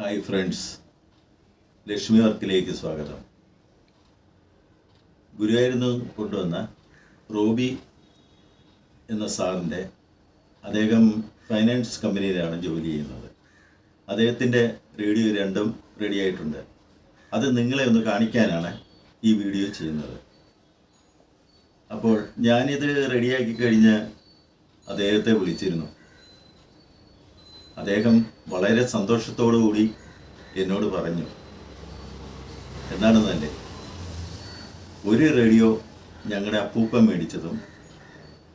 Hi friends Lakshmi വർക്കിലേക്ക് സ്വാഗതം. ഗുരുവായൂരിൽ കൊണ്ടുവന്ന റോബി എന്ന സാറിന്റെ അദ്ദേഹം ഫൈനാൻസ് കമ്പനിയിലാണ് ജോലി ചെയ്യുന്നത്. അദ്ദേഹത്തിന്റെ റേഡിയോ രണ്ടും റെഡി ആയിട്ടുണ്ട്. അത് നിങ്ങളെ ഒന്ന് കാണിക്കാനാണ് ഈ വീഡിയോ ചെയ്യുന്നത്. അപ്പോൾ ഞാനിത് റെഡിയാക്കി കഴിഞ്ഞ് അദ്ദേഹത്തെ വിളിച്ചിരുന്നു. അദ്ദേഹം വളരെ കൂടി എന്നോട് പറഞ്ഞു. എന്നാണ് തന്നെ. ഒരു റേഡിയോ ഞങ്ങളുടെ അപ്പൂപ്പൻ മേടിച്ചതും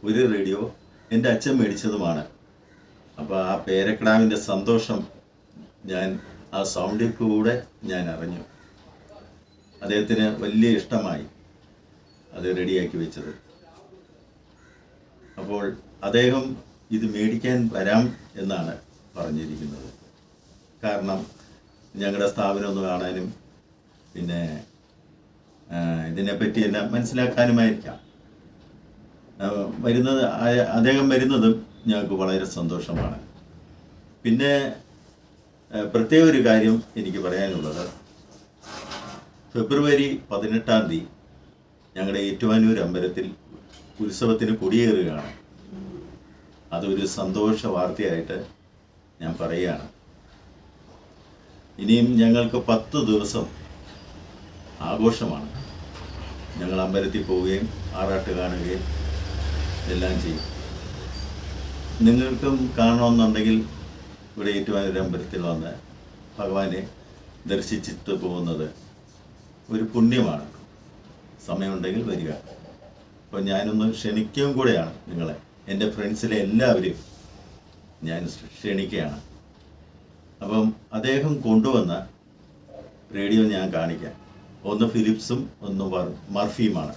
ഒരു റേഡിയോ എന്റെ അച്ഛൻ മേടിച്ചതുമാണ്. അപ്പോൾ ആ പേരക്കിടാവിന്റെ സന്തോഷം ഞാൻ ആ സൗണ്ടിൽ കൂടെ ഞാൻ അറിഞ്ഞു. അദ്ദേഹത്തിന് വലിയ ഇഷ്ടമായി അത് റെഡിയാക്കി വെച്ചത്. അപ്പോൾ അദ്ദേഹം ഇത് മേടിക്കാൻ വരാം എന്നാണ്. പറഞ്ഞിരിക്കുന്നത്. കാരണം ഞങ്ങളുടെ സ്ഥാപനം ഒന്ന് കാണാനും പിന്നെ എല്ലാം മനസ്സിലാക്കാനുമായിരിക്കാം. വരുന്നത് അദ്ദേഹം വരുന്നതും ഞങ്ങൾക്ക് വളരെ സന്തോഷമാണ്. പിന്നെ പ്രത്യേക ഒരു കാര്യം എനിക്ക് പറയാനുള്ളത്. ഫെബ്രുവരി പതിനെട്ടാം തീയതി ഞങ്ങളുടെ ഏറ്റുവാനൂർ അമ്പലത്തിൽ ഉത്സവത്തിന് കൊടിയേറുകയാണ്. അതൊരു സന്തോഷ വാർത്തയായിട്ട് ഞാൻ പറയുകയാണ്. ഇനിയും ഞങ്ങൾക്ക് പത്ത് ദിവസം ആഘോഷമാണ്. ഞങ്ങൾ അമ്പലത്തിൽ പോവുകയും ആറാട്ട് കാണുകയും എല്ലാം ചെയ്യും. നിങ്ങൾക്കും കാണണമെന്നുണ്ടെങ്കിൽ ഇവിടെ ഏറ്റുമാനൂർ അമ്പലത്തിൽ വന്ന് ഭഗവാനെ ദർശിച്ചിട്ട് പോകുന്നത് ഒരു പുണ്യമാണ്. സമയമുണ്ടെങ്കിൽ വരിക. അപ്പോൾ ഞാനൊന്ന് ക്ഷണിക്കുകയും കൂടെയാണ് നിങ്ങളെ. എന്റെ ഫ്രണ്ട്സിലെ എല്ലാവരെയും ഞാൻ ക്ഷണിക്കുകയാണ് അപ്പം അദ്ദേഹം കൊണ്ടുവന്ന റേഡിയോ ഞാൻ കാണിക്കാം. ഒന്ന് ഫിലിപ്സും ഒന്ന് മർഫിയുമാണ്.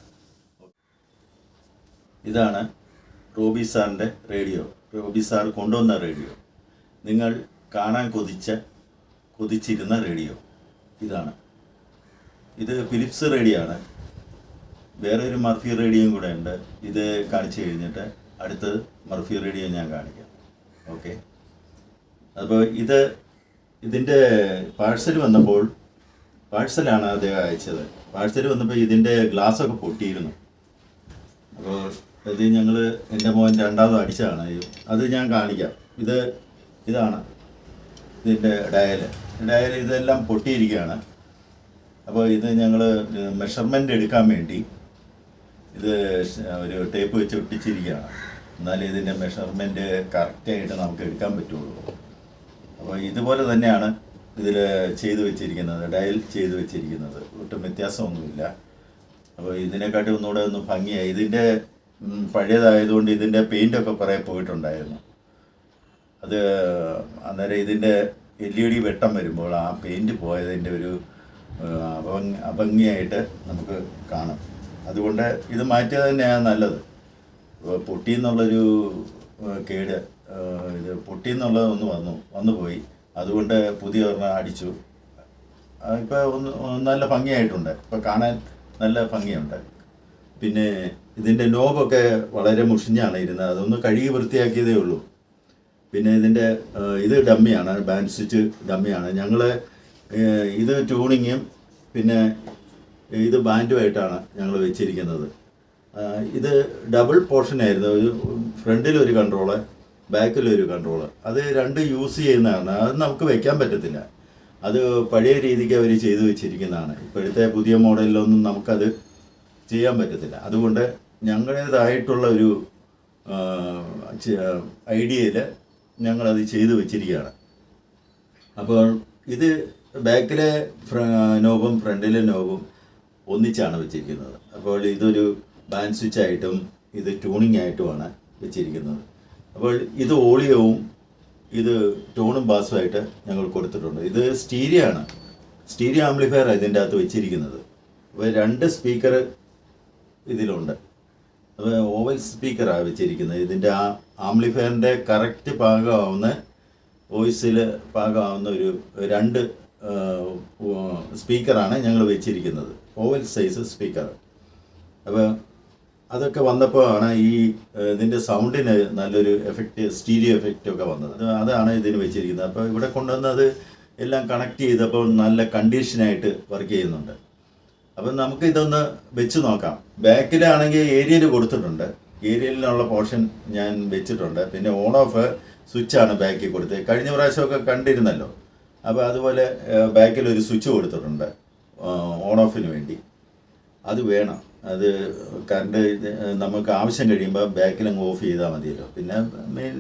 ഇതാണ് റോബി സാറിന്റെ റേഡിയോ. റോബി സാർ കൊണ്ടുവന്ന റേഡിയോ. നിങ്ങൾ കാണാൻ കൊതിച്ച കൊതിച്ചിരുന്ന റേഡിയോ. ഇതാണ്. ഇത് ഫിലിപ്സ് റേഡിയോ ആണ് വേറെ ഒരു മർഫി റേഡിയോയും കൂടെ ഉണ്ട്. ഇത് കാണിച്ചു കഴിഞ്ഞിട്ട് അടുത്തത് മർഫി റേഡിയോ ഞാൻ കാണിക്കാം. ഓക്കെ. അപ്പോൾ ഇത് ഇതിന്റെ പാഴ്സൽ വന്നപ്പോൾ പാഴ്സലാണ് അദ്ദേഹം അയച്ചത്. പാഴ്സൽ വന്നപ്പോൾ ഇതിന്റെ ഗ്ലാസ്സൊക്കെ പൊട്ടിയിരുന്നു. അപ്പോൾ ഇത് ഞങ്ങൾ എന്റെ മോൻ രണ്ടാമത് അടിച്ചതാണ്. അത് ഞാൻ കാണിക്കാം. ഇത് ഇതാണ് ഇതിന്റെ ഡയൽ. ഡയൽ ഇതെല്ലാം പൊട്ടിയിരിക്കുകയാണ്. അപ്പോൾ ഇത് ഞങ്ങൾ മെഷർമെന്റ് എടുക്കാൻ വേണ്ടി ഇത് ഒരു ടേപ്പ് വെച്ച് ഒട്ടിച്ചിരിക്കുകയാണ്. എന്നാലേ ഇതിന്റെ മെഷർമെന്റ് കറക്റ്റായിട്ട് നമുക്ക് എടുക്കാൻ പറ്റുള്ളൂ. അപ്പോൾ ഇതുപോലെ തന്നെയാണ് ഇതിൽ ചെയ്തു വെച്ചിരിക്കുന്നത് ഡയൽ ചെയ്തു വെച്ചിരിക്കുന്നത്. ഒട്ടും വ്യത്യാസമൊന്നുമില്ല. അപ്പോൾ ഇതിനെക്കാട്ടി ഒന്നുകൂടെ ഒന്ന് ഭംഗിയായി. ഇതിന്റെ പഴയതായതുകൊണ്ട് ഇതിന്റെ പെയിന്റൊക്കെ കുറേ പോയിട്ടുണ്ടായിരുന്നു. അത് അന്നേരം ഇതിന്റെ എൽ ഇ ഡി വെട്ടം വരുമ്പോൾ ആ പെയിന്റ് പോയതിന്റെ ഒരു അഭംഗിയായിട്ട് നമുക്ക് കാണാം. അതുകൊണ്ട് ഇത് മാറ്റിയത് തന്നെയാണ് നല്ലത്. പൊട്ടി എന്നുള്ളൊരു കേട് ഇത് പൊട്ടി എന്നുള്ളത് ഒന്ന് വന്നു വന്നു പോയി. അതുകൊണ്ട് പുതിയ ഒരെണ്ണം അടിച്ചു. ഇപ്പോൾ ഒന്ന് നല്ല ഭംഗിയായിട്ടുണ്ട്. ഇപ്പോൾ കാണാൻ നല്ല ഭംഗിയുണ്ട്. പിന്നെ ഇതിന്റെ നോബൊക്കെ വളരെ മുഷിഞ്ഞാണ് ഇരുന്നത്. അതൊന്ന് കഴുകി വൃത്തിയാക്കിയതേ ഉള്ളൂ. പിന്നെ ഇതിന്റെ ഇത് ഡമ്മിയാണ് ബാൻഡ് സ്വിച്ച് ഡമ്മിയാണ്. ഞങ്ങൾ ഇത് ട്യൂണിങ്ങും പിന്നെ ഇത് ബാൻഡുമായിട്ടാണ് ഞങ്ങൾ വെച്ചിരിക്കുന്നത്. ഇത് ഡബിൾ പോർഷൻ ആയിരുന്നു. ഒരു ഫ്രണ്ടിൽ ഒരു കൺട്രോൾ ബാക്കിൽ ഒരു കൺട്രോൾ അത് രണ്ട് യൂസ് ചെയ്യുന്നതാണ്. അത് നമുക്ക് വെക്കാൻ പറ്റത്തില്ല. അത് പഴയ രീതിക്ക് അവർ ചെയ്തു വെച്ചിരിക്കുന്നതാണ്. ഇപ്പോഴത്തെ പുതിയ മോഡലിലൊന്നും നമുക്കത് ചെയ്യാൻ പറ്റത്തില്ല. അതുകൊണ്ട് ഞങ്ങളുടേതായിട്ടുള്ള ഒരു ഐഡിയയിൽ ഞങ്ങളത് ചെയ്തു വെച്ചിരിക്കുകയാണ്. അപ്പോൾ ഇത് ബാക്കിലെ നോബും ഫ്രണ്ടിലെ നോബും ഒന്നിച്ചാണ് വെച്ചിരിക്കുന്നത്. അപ്പോൾ ഇതൊരു ബാൻഡ് സ്വിച്ച് ആയിട്ടും ഇത് ട്യൂണിംഗ് ആയിട്ടുമാണ് വെച്ചിരിക്കുന്നത്. അപ്പോൾ ഇത് ഓളിയവും ഇത് ടോണും ബാസുമായിട്ട് ഞങ്ങൾ കൊടുത്തിട്ടുണ്ട്. ഇത് സ്റ്റീരിയോ ആണ്. സ്റ്റീരിയോ ആംപ്ലിഫയർ ഇതിന്റെ അകത്ത് വെച്ചിരിക്കുന്നത്. അപ്പോൾ രണ്ട് സ്പീക്കർ ഇതിലുണ്ട്. അപ്പോൾ ഓവൽ സ്പീക്കറാണ് വെച്ചിരിക്കുന്നത്. ഇതിന്റെ ആ ആംപ്ലിഫയറിന്റെ കറക്റ്റ് പാകമാവുന്ന വോയിസിൽ പാകമാവുന്ന ഒരു രണ്ട് സ്പീക്കറാണ് ഞങ്ങൾ വെച്ചിരിക്കുന്നത്. ഓവൽ സൈസ് സ്പീക്കർ അപ്പോൾ അതൊക്കെ വന്നപ്പോഴാണ് ഈ ഇതിന്റെ സൗണ്ടിന് നല്ലൊരു എഫക്റ്റ് സ്റ്റീരിയോ എഫക്റ്റ് ഒക്കെ വന്നത്. അതാണ് ഇതിന് വെച്ചിരിക്കുന്നത്. അപ്പോൾ ഇവിടെ കൊണ്ടുവന്നത് എല്ലാം കണക്ട് ചെയ്തപ്പോൾ നല്ല കണ്ടീഷനായിട്ട് വർക്ക് ചെയ്യുന്നുണ്ട്. അപ്പം നമുക്ക് ഇതൊന്ന് വെച്ച് നോക്കാം. ബാക്കിലാണെങ്കിൽ ഏരിയയിൽ കൊടുത്തിട്ടുണ്ട്. ഏരിയലിനുള്ള പോർഷൻ ഞാൻ വെച്ചിട്ടുണ്ട്. പിന്നെ ഓൺ ഓഫ് സ്വിച്ചാണ് ബാക്കിൽ കൊടുത്തത്. കഴിഞ്ഞ പ്രാവശ്യമൊക്കെ കണ്ടിരുന്നല്ലോ. അപ്പോൾ അതുപോലെ ബാക്കിൽ ഒരു സ്വിച്ച് കൊടുത്തിട്ടുണ്ട് ഓൺ ഓഫിന് വേണ്ടി. അത് വേണം. അത് കറണ്ട് നമുക്ക് ആവശ്യം കഴിയുമ്പോൾ ബാക്കിൽ അങ്ങ് ഓഫ് ചെയ്താൽ മതിയല്ലോ. പിന്നെ മെയിൻ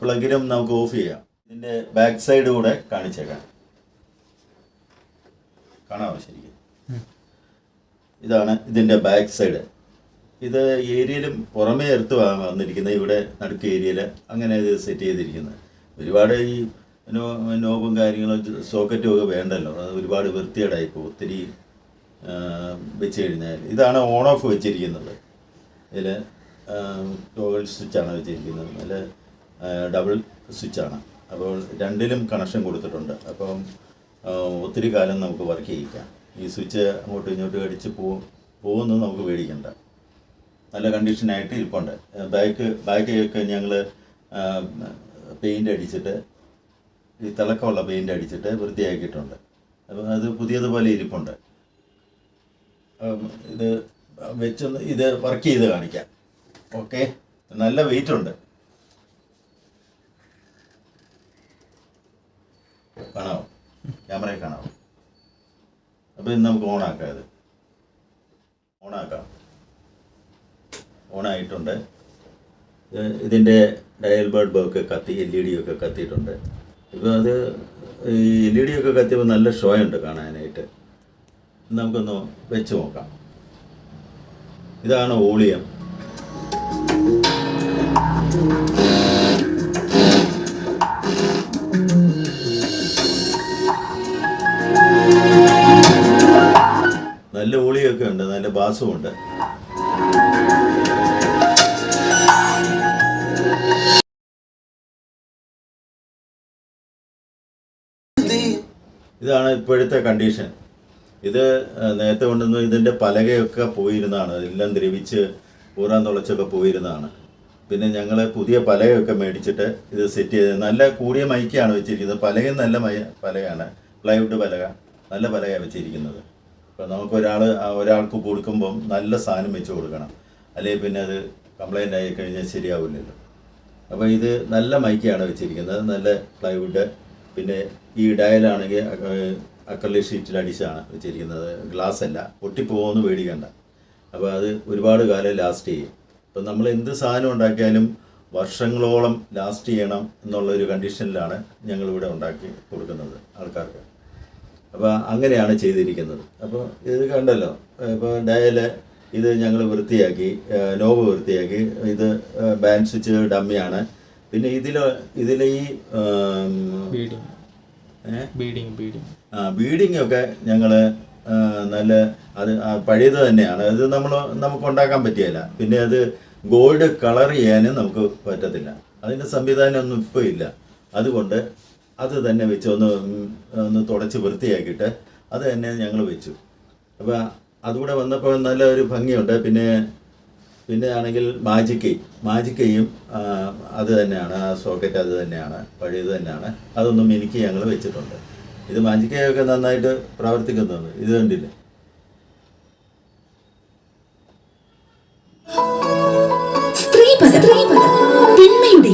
പ്ലഗിലും നമുക്ക് ഓഫ് ചെയ്യാം. ഇതിന്റെ ബാക്ക് സൈഡ് കൂടെ കാണിച്ചേക്കാം. കാണാമോ ശരിക്കും? ഇതാണ് ഇതിന്റെ ബാക്ക് സൈഡ്. ഇത് ഏരിയയിലും പുറമേ എടുത്ത് വന്നിരിക്കുന്നത് ഇവിടെ നടുക്ക് ഏരിയയിൽ അങ്ങനെ ഇത് സെറ്റ് ചെയ്തിരിക്കുന്നത്. ഒരുപാട് ഈ നോ നോബും കാര്യങ്ങളും സോക്കറ്റും ഒക്കെ വേണ്ടല്ലോ. അത് ഒരുപാട് വൃത്തികേടായിപ്പോൾ ഒത്തിരി വെച്ച് കഴിഞ്ഞാൽ ഇതാണ് ഓൺ ഓഫ് വെച്ചിരിക്കുന്നത്. ഇതിൽ ടോഗിൾ സ്വിച്ചാണ് വെച്ചിരിക്കുന്നത്. അതിൽ ഡബിൾ സ്വിച്ചാണ് അപ്പോൾ രണ്ടിലും കണക്ഷൻ കൊടുത്തിട്ടുണ്ട്. അപ്പം ഒത്തിരി കാലം നമുക്ക് വർക്ക് ചെയ്യിക്കാം. ഈ സ്വിച്ച് അങ്ങോട്ടും ഇങ്ങോട്ടും അടിച്ച് പോകും പോകുന്നത് നമുക്ക് പേടിക്കണ്ട. നല്ല കണ്ടീഷനായിട്ട് ഇരിപ്പുണ്ട്. ബാക്ക് ബാക്കൊക്കെ ഞങ്ങൾ പെയിന്റ് അടിച്ചിട്ട് ഈ തിളക്കമുള്ള പെയിന്റ് അടിച്ചിട്ട് വൃത്തിയാക്കിയിട്ടുണ്ട്. അപ്പം അത് പുതിയതുപോലെ ഇരിപ്പുണ്ട്. ഇത് വെച്ച് ഇത് വർക്ക് ചെയ്ത് കാണിക്കാം. ഓക്കെ നല്ല വെയിറ്റ് ഉണ്ട്. കാണാവോ? ക്യാമറയിൽ കാണാവോ? അപ്പോൾ ഇത് നമുക്ക് ഓണാക്കാം ഇത്. ഓണാക്കാം ഓണായിട്ടുണ്ട് ഇതിന്റെ ഡയൽ ബേർഡ് ഒക്കെ കത്തി എൽ ഇ ഡി ഒക്കെ കത്തിയിട്ടുണ്ട്. ഇപ്പോൾ അത് ഈ എൽ ഇ ഡി ഒക്കെ കത്തിയപ്പോൾ നല്ല ഷോ ഉണ്ട് കാണാനായിട്ട്. നമുക്കൊന്ന് വെച്ച് നോക്കാം. ഇതാണ് ഓളിയം നല്ല ഓളിയൊക്കെ ഉണ്ട് നല്ല ബാസും ഉണ്ട്. ഇതാണ് ഇപ്പോഴത്തെ കണ്ടീഷൻ ഇത് നേരത്തെ കൊണ്ടുവന്ന ഇതിന്റെ പലകയൊക്കെ പോയിരുന്നതാണ് എല്ലാം ദ്രവിച്ച് ഊറാൻ തുളച്ചൊക്കെ പോയിരുന്നതാണ് പിന്നെ ഞങ്ങൾ പുതിയ പലകയൊക്കെ മേടിച്ചിട്ട് ഇത് സെറ്റ് ചെയ്ത് നല്ല കൂടിയ മൈക്കാണ് വെച്ചിരിക്കുന്നത്. പലകയും നല്ല മൈ പലകയാണ്. പ്ലൈവുഡ് പലക. നല്ല പലകയാണ് വെച്ചിരിക്കുന്നത്. അപ്പോൾ നമുക്കൊരാൾ ഒരാൾക്ക് കൊടുക്കുമ്പം നല്ല സാധനം വെച്ച് കൊടുക്കണം. അല്ലെങ്കിൽ പിന്നെ അത് കംപ്ലൈന്റ് ആയി കഴിഞ്ഞാൽ ശരിയാവില്ലല്ലോ. അപ്പോൾ ഇത് നല്ല മൈക്കാണ് വെച്ചിരിക്കുന്നത്. നല്ല പ്ലൈവുഡ്. പിന്നെ ഈ ഡയലാണെങ്കിൽ അക്കർലി ഷീറ്റിൽ അടിച്ചാണ് വെച്ചിരിക്കുന്നത്. ഗ്ലാസ് അല്ല. പൊട്ടിപ്പോകുമെന്ന് പേടിക്കണ്ട. അപ്പോൾ അത് ഒരുപാട് കാലം ലാസ്റ്റ് ചെയ്യും. ഇപ്പം നമ്മൾ എന്ത് സാധനം ഉണ്ടാക്കിയാലും വർഷങ്ങളോളം ലാസ്റ്റ് ചെയ്യണം എന്നുള്ള ഒരു കണ്ടീഷനിലാണ് ഞങ്ങളിവിടെ ഉണ്ടാക്കി കൊടുക്കുന്നത് ആൾക്കാർക്ക്. അപ്പോൾ അങ്ങനെയാണ് ചെയ്തിരിക്കുന്നത്. അപ്പോൾ ഇത് കണ്ടല്ലോ. ഇപ്പോൾ ഡയൽ ഇത് ഞങ്ങൾ വൃത്തിയാക്കി നോബ് വൃത്തിയാക്കി. ഇത് ബാൻഡ് സ്വിച്ച് ഡമ്മിയാണ് പിന്നെ ഇതിൽ ഇതിൽ ഈ ബീഡിങ് ബീഡിങ് ബീഡിങ് ബീഡിംഗ് ഒക്കെ ഞങ്ങൾ നല്ല അത് പഴയത് തന്നെയാണ്. അത് നമ്മൾ നമുക്ക് ഉണ്ടാക്കാൻ പറ്റിയല്ല. പിന്നെ അത് ഗോൾഡ് കളർ ചെയ്യാനും നമുക്ക് പറ്റത്തില്ല. അതിന്റെ സംവിധാനം ഒന്നും ഇപ്പോൾ ഇല്ല. അതുകൊണ്ട് അത് തന്നെ വെച്ച് ഒന്ന് ഒന്ന് തുടച്ച് വൃത്തിയാക്കിയിട്ട് അത് തന്നെ ഞങ്ങൾ വെച്ചു. അപ്പോൾ അതുകൂടെ വന്നപ്പോൾ നല്ല ഒരു ഭംഗിയുണ്ട്. പിന്നെ പിന്നെ ആണെങ്കിൽ മാജിക്കൈ മാജിക്കൈയും അത് തന്നെയാണ്. ആ സോക്കറ്റ് അത് തന്നെയാണ്. പഴയത് തന്നെയാണ്. അതൊന്നും എനിക്ക് ഞങ്ങൾ വെച്ചിട്ടുണ്ട്. ഇത് മഞ്ചിക്കയൊക്കെ നന്നായിട്ട് പ്രവർത്തിക്കുന്നുണ്ട്. ഇത് കണ്ടില്ല? തിന്മയുടെ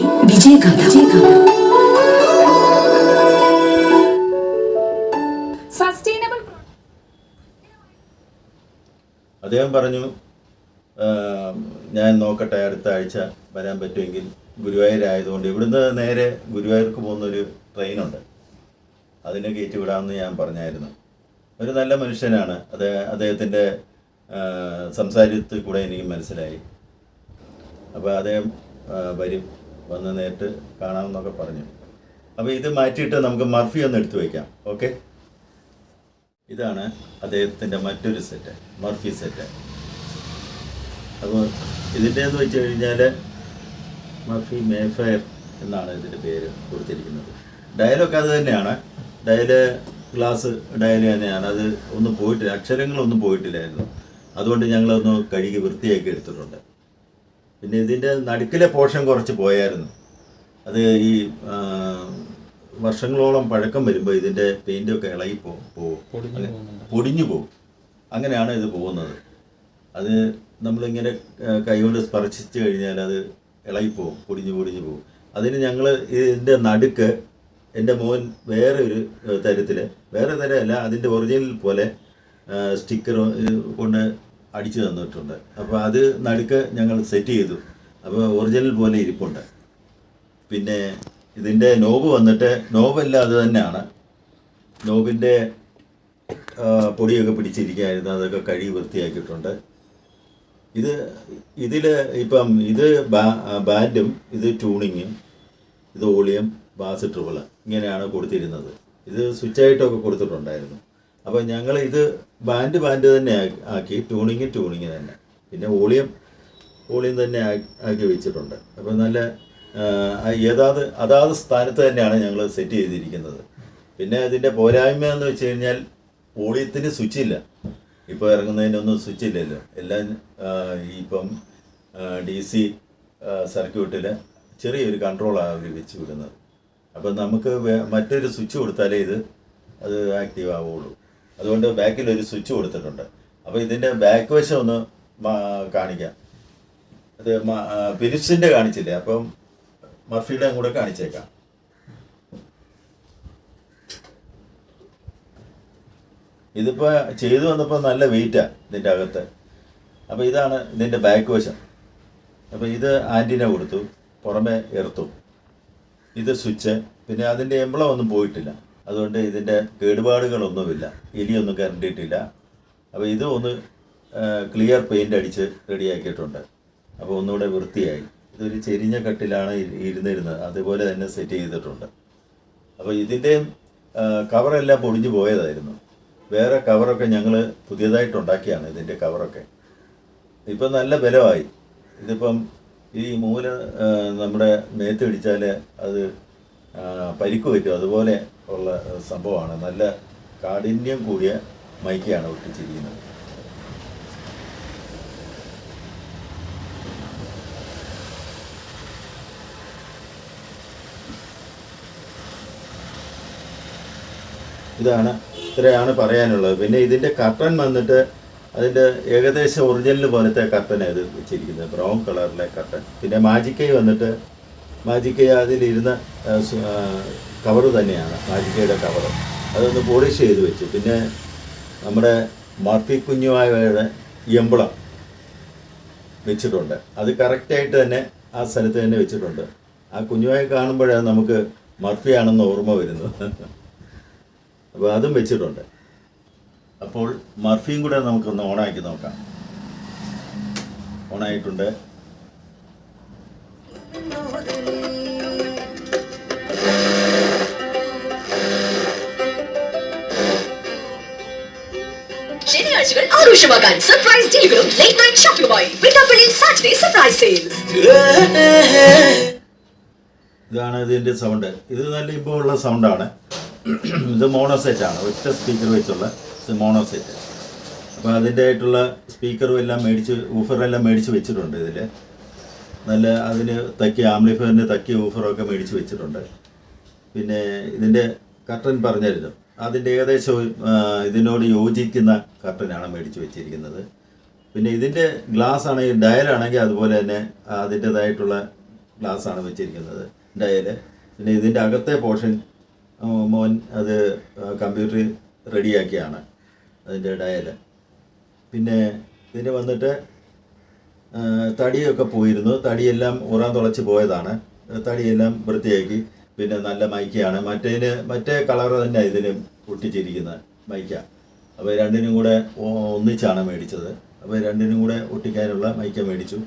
അദ്ദേഹം പറഞ്ഞു ഞാൻ നോക്കട്ടെ അടുത്ത ആഴ്ച വരാൻ പറ്റുമെങ്കിൽ ഗുരുവായൂരായതുകൊണ്ട് ഇവിടുന്ന് നേരെ ഗുരുവായൂർക്ക് പോകുന്നൊരു ട്രെയിനുണ്ട്. അതിനെ കയറ്റി വിടാമെന്ന് ഞാൻ പറഞ്ഞായിരുന്നു. ഒരു നല്ല മനുഷ്യനാണ്. അത് അദ്ദേഹത്തിന്റെ സംസാരത്തിൽ കൂടെ എനിക്ക് മനസ്സിലായി. അപ്പോൾ അദ്ദേഹം വരും. വന്ന് നേരിട്ട് കാണാമെന്നൊക്കെ പറഞ്ഞു. അപ്പോൾ ഇത് മാറ്റിയിട്ട് നമുക്ക് മർഫി ഒന്ന് എടുത്തു വയ്ക്കാം ഓക്കെ? ഇതാണ് അദ്ദേഹത്തിന്റെ മറ്റൊരു സെറ്റ് മർഫി സെറ്റ്. അപ്പോൾ ഇതിന്റെ എന്ന് വെച്ച് കഴിഞ്ഞാൽ മർഫി മേഫയർ എന്നാണ് ഇതിന്റെ പേര് കൊടുത്തിരിക്കുന്നത്. ഡയലോഗ് അത് തന്നെയാണ്. ഡയൽ ക്ലാസ് ഡയൽ തന്നെയാണ്. അത് ഒന്നും പോയിട്ടില്ല അക്ഷരങ്ങളൊന്നും പോയിട്ടില്ലായിരുന്നു. അതുകൊണ്ട് ഞങ്ങളൊന്ന് കഴുകി വൃത്തിയാക്കി എടുത്തിട്ടുണ്ട്. പിന്നെ ഇതിന്റെ നടുക്കിലെ പോർഷൻ കുറച്ച് പോയായിരുന്നു. അത് ഈ വർഷങ്ങളോളം പഴക്കം വരുമ്പോൾ ഇതിന്റെ പെയിന്റൊക്കെ ഇളകി പോകും പൊടിഞ്ഞു പോകും അങ്ങനെയാണ് ഇത് പോകുന്നത്. അത് നമ്മളിങ്ങനെ കൈകൊണ്ട് സ്പർശിച്ച് കഴിഞ്ഞാൽ അത് ഇളകിപ്പോവും പൊടിഞ്ഞു പൊടിഞ്ഞു പോകും അതിന് ഞങ്ങൾ ഇതിന്റെ നടുക്ക് എന്റെ മോൻ വേറെ ഒരു തരത്തിൽ വേറെ തരമല്ല അതിന്റെ ഒറിജിനൽ പോലെ സ്റ്റിക്കർ കൊണ്ട് അടിച്ചു തന്നിട്ടുണ്ട്. അപ്പോൾ അത് നടുക്ക് ഞങ്ങൾ സെറ്റ് ചെയ്തു. അപ്പോൾ ഒറിജിനൽ പോലെ ഇരിപ്പുണ്ട്. പിന്നെ ഇതിന്റെ നോബ് വന്നിട്ട് നോബല്ല അത് തന്നെയാണ്. നോബിന്റെ പൊടിയൊക്കെ പിടിച്ചിരിക്കുകയായിരുന്നു. അതൊക്കെ കഴുകി വൃത്തിയാക്കിയിട്ടുണ്ട്. ഇത് ഇതിൽ ഇപ്പം ഇത് ബാൻഡും ഇത് ട്യൂണിങ്ങും ഇത് ഓളിയം ബാസ് ട്രിബിൾ ഇങ്ങനെയാണ് കൊടുത്തിരുന്നത്. ഇത് സ്വിച്ച് ആയിട്ടൊക്കെ കൊടുത്തിട്ടുണ്ടായിരുന്നു. അപ്പോൾ ഞങ്ങൾ ഇത് ബാൻഡ് ബാൻഡ് തന്നെ ആക്കി- ട്യൂണിങ് ട്യൂണിങ് തന്നെ. പിന്നെ ഓളിയം ഓളിയം തന്നെ ആക്കി വെച്ചിട്ടുണ്ട്. അപ്പോൾ നല്ല ഏതാത് അതാത് സ്ഥാനത്ത് തന്നെയാണ് ഞങ്ങൾ സെറ്റ് ചെയ്തിരിക്കുന്നത്. പിന്നെ അതിന്റെ പോരായ്മ എന്ന് വെച്ച് കഴിഞ്ഞാൽ ഓളിയത്തിന് സ്വിച്ച് ഇല്ല ഇപ്പോൾ ഇറങ്ങുന്നതിനൊന്നും സ്വിച്ചില്ലല്ലോ. എല്ലാം ഇപ്പം ഡി സി സർക്യൂട്ടിൽ ചെറിയൊരു കൺട്രോളാണ് അവർ വെച്ച് വിടുന്നത്. അപ്പം നമുക്ക് മറ്റൊരു സ്വിച്ച് കൊടുത്താലേ ഇത് അത് ആക്റ്റീവ് ആവുള്ളൂ. അതുകൊണ്ട് ബാക്കിൽ ഒരു സ്വിച്ച് കൊടുത്തിട്ടുണ്ട്. അപ്പോൾ ഇതിന്റെ ബാക്ക് വശം ഒന്ന് കാണിക്കാം. അത് പിരിപ്സിന്റെ കാണിച്ചില്ലേ? അപ്പം മർഫിയുടെ കൂടെ കാണിച്ചേക്കാം. ഇതിപ്പോൾ ചെയ്തു വന്നപ്പോൾ നല്ല വെയിറ്റാണ് ഇതിന്റെ അകത്ത്. അപ്പോൾ ഇതാണ് ഇതിന്റെ ബാക്ക് വശം. അപ്പോൾ ഇത് ആന്റിന കൊടുത്തു പുറമെ എർത്തു ഇത് സ്വിച്ച് പിന്നെ അതിന്റെ എംബ്ലം ഒന്നും പോയിട്ടില്ല. അതുകൊണ്ട് ഇതിന്റെ കേടുപാടുകളൊന്നുമില്ല. എലിയൊന്നും കരണ്ടിയിട്ടില്ല അപ്പോൾ ഇത് ഒന്ന് ക്ലിയർ പെയിന്റ് അടിച്ച് റെഡിയാക്കിയിട്ടുണ്ട് അപ്പോൾ ഒന്നുകൂടെ വൃത്തിയായി. ഇതൊരു ചെരിഞ്ഞ കട്ടിലാണ് ഇരുന്നിരുന്നത്. അതുപോലെ തന്നെ സെറ്റ് ചെയ്തിട്ടുണ്ട്. അപ്പോൾ ഇതിന്റെയും കവറെല്ലാം പൊടിഞ്ഞു പോയതായിരുന്നു. വേറെ കവറൊക്കെ ഞങ്ങൾ പുതിയതായിട്ട് ഉണ്ടാക്കിയാണ് ഇതിന്റെ കവറൊക്കെ ഇപ്പം നല്ല ബലമായി. ഇതിപ്പം ഈ മൂല നമ്മുടെ മേത്ത് പിടിച്ചാൽ അത് പരിക്ക് പറ്റും. അതുപോലെ ഉള്ള സംഭവമാണ്. നല്ല കാഠിന്യം കൂടിയ മൈക്കയാണ് ഒട്ടിച്ചിരിക്കുന്നത്. ഇതാണ് ഇത്രയാണ് പറയാനുള്ളത്. പിന്നെ ഇതിന്റെ കർട്ടൻ വന്നിട്ട് അതിന്റെ ഏകദേശം ഒറിജിനൽ പോലത്തെ കർട്ടൻ ഇത് വെച്ചിരിക്കുന്നത്. ബ്രൗൺ കളറിലെ കർട്ടൻ. പിന്നെ മാജിക്കൈ വന്നിട്ട് മാജിക്കൈ അതിലിരുന്ന കവർ തന്നെയാണ്. മാജിക്കയുടെ കവർ അതൊന്ന് പോളിഷ് ചെയ്ത് വെച്ചു. പിന്നെ നമ്മുടെ മർഫി കുഞ്ഞുമായവയുടെ എമ്പളം വെച്ചിട്ടുണ്ട്. അത് കറക്റ്റായിട്ട് തന്നെ ആ സ്ഥലത്ത് തന്നെ വെച്ചിട്ടുണ്ട്. ആ കുഞ്ഞുമായി കാണുമ്പോഴാണ് നമുക്ക് മർഫിയാണെന്ന് ഓർമ്മ വരുന്നത്. അപ്പോൾ അതും വെച്ചിട്ടുണ്ട്. അപ്പോൾ മർഫിയും കൂടെ നമുക്കൊന്ന് ഓണാക്കി നോക്കാം. ഓണായിട്ടുണ്ട്. ശനിയാഴ്ചകൾ ആഘോഷമാക്കാൻ സർപ്രൈസ് ഡീലുകളും ലേറ്റ് നൈറ്റ് ഷോപ്പിംഗുമായി വിട്ടാപ്പള്ളി സാറ്റർഡേ സർപ്രൈസ് സെയിൽ ഇതാണ് ഇതിന്റെ സൗണ്ട് ഇത് നല്ല ഇപ്പോൾ ഉള്ള സൗണ്ടാണ് ഇത് മോണോ ആണ്. ഒറ്റ സ്പീക്കർ വെച്ചുള്ള മോണോ സെറ്റ് അപ്പോൾ അതിന്റെ ആയിട്ടുള്ള സ്പീക്കറും എല്ലാം മേടിച്ച് ഊഫറെല്ലാം മേടിച്ച് വെച്ചിട്ടുണ്ട് ഇതിൽ നല്ല അതിന് തക്കിയ ആംപ്ലിഫയറിന് തക്കിയ ഊഫറൊക്കെ മേടിച്ച് വെച്ചിട്ടുണ്ട്. പിന്നെ ഇതിന്റെ കർട്ടൻ പറഞ്ഞിരുന്നു അതിന്റെ ഏകദേശം ഇതിനോട് യോജിക്കുന്ന കർട്ടനാണ് മേടിച്ച് വെച്ചിരിക്കുന്നത്. പിന്നെ ഇതിന്റെ ഗ്ലാസ് ആണെങ്കിൽ ഡയലാണെങ്കിൽ അതുപോലെ തന്നെ അതിന്റെതായിട്ടുള്ള ഗ്ലാസ് ആണ് വെച്ചിരിക്കുന്നത് ഡയൽ. പിന്നെ ഇതിന്റെ അകത്തെ പോർഷൻ മോൻ അത് കമ്പ്യൂട്ടറിൽ റെഡിയാക്കിയാണ്. അതിന്റെ ഡയൽ പിന്നെ ഇതിന് വന്നിട്ട് തടിയൊക്കെ പോയിരുന്നു. തടിയെല്ലാം ഉറാൻ തുളച്ച് പോയതാണ്. തടിയെല്ലാം വൃത്തിയാക്കി. പിന്നെ നല്ല മൈക്കയാണ്. മറ്റേതിന് മറ്റേ കളർ തന്നെ ഇതിന് ഒട്ടിച്ചിരിക്കുന്നത് മൈക്ക. അപ്പോൾ രണ്ടിനും കൂടെ ഒന്നിച്ചാണ് മേടിച്ചത്. അപ്പോൾ രണ്ടിനും കൂടെ ഒട്ടിക്കാനുള്ള മൈക്ക മേടിച്ചു.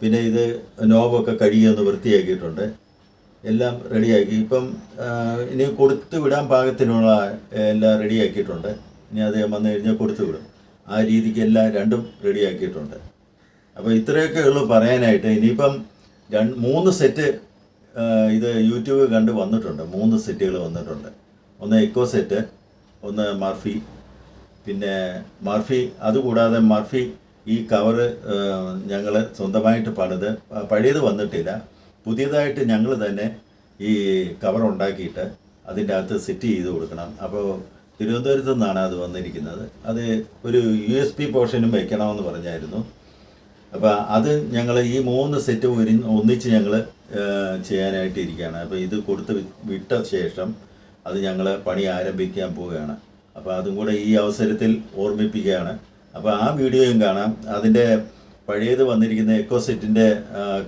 പിന്നെ ഇത് നോബൊക്കെ കഴുകിയൊന്ന് വൃത്തിയാക്കിയിട്ടുണ്ട്. എല്ലാം റെഡിയാക്കി. ഇപ്പം ഇനി കൊടുത്തു വിടാൻ പാകത്തിനുള്ള എല്ലാം റെഡിയാക്കിയിട്ടുണ്ട്. ഇനി അദ്ദേഹം വന്നു കഴിഞ്ഞാൽ കൊടുത്തു വിടും. ആ രീതിക്ക് എല്ലാം രണ്ടും റെഡിയാക്കിയിട്ടുണ്ട് അപ്പോൾ ഇത്രയൊക്കെ ഉള്ളൂ പറയാനായിട്ട്. ഇനിയിപ്പം രണ്ട് മൂന്ന് സെറ്റ് ഇത് യൂട്യൂബ് കണ്ട് വന്നിട്ടുണ്ട്. മൂന്ന് സെറ്റുകൾ വന്നിട്ടുണ്ട്. ഒന്ന് എക്കോ സെറ്റ് ഒന്ന് മർഫി പിന്നെ മർഫി അതുകൂടാതെ മർഫി ഈ കവറ് ഞങ്ങൾ സ്വന്തമായിട്ട് പണിത് പഴയത് വന്നിട്ടില്ല. പുതിയതായിട്ട് ഞങ്ങൾ തന്നെ ഈ കവർ ഉണ്ടാക്കിയിട്ട് അതിന്റെ അകത്ത് സെറ്റ് ചെയ്ത് കൊടുക്കണം. അപ്പോൾ തിരുവനന്തപുരത്തു നിന്നാണ് അത് വന്നിരിക്കുന്നത്. അത് ഒരു യു എസ് പി പോർഷനും വയ്ക്കണമെന്ന് പറഞ്ഞായിരുന്നു. അപ്പോൾ അത് ഞങ്ങൾ ഈ മൂന്ന് സെറ്റ് ഒരു ഒന്നിച്ച് ഞങ്ങൾ ചെയ്യാനായിട്ട് ഇരിക്കുകയാണ്. അപ്പോൾ ഇത് കൊടുത്ത് വിട്ട ശേഷം അത് ഞങ്ങൾ പണി ആരംഭിക്കാൻ പോവുകയാണ്. അപ്പോൾ അതും കൂടെ ഈ അവസരത്തിൽ ഓർമ്മിപ്പിക്കുകയാണ്. അപ്പോൾ ആ വീഡിയോയും കാണാം. അതിന്റെ പഴയത് വന്നിരിക്കുന്ന എക്കോ സെറ്റിന്റെ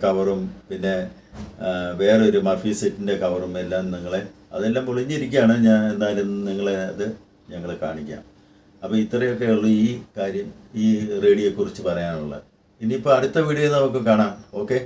കവറും പിന്നെ വേറൊരു മർഫി സെറ്റിന്റെ കവറും എല്ലാം നിങ്ങളെ അതെല്ലാം പൊളിഞ്ഞിരിക്കുകയാണ്. ഞാൻ എന്തായാലും നിങ്ങളെ അത് ഞങ്ങൾ കാണിക്കാം. അപ്പോൾ ഇത്രയൊക്കെ ഉള്ളൂ ഈ കാര്യം ഈ റേഡിയോയെക്കുറിച്ച് പറയാനുള്ളത്. ഇനിയിപ്പോൾ അടുത്ത വീഡിയോ നമുക്ക് കാണാം. ഓക്കെ?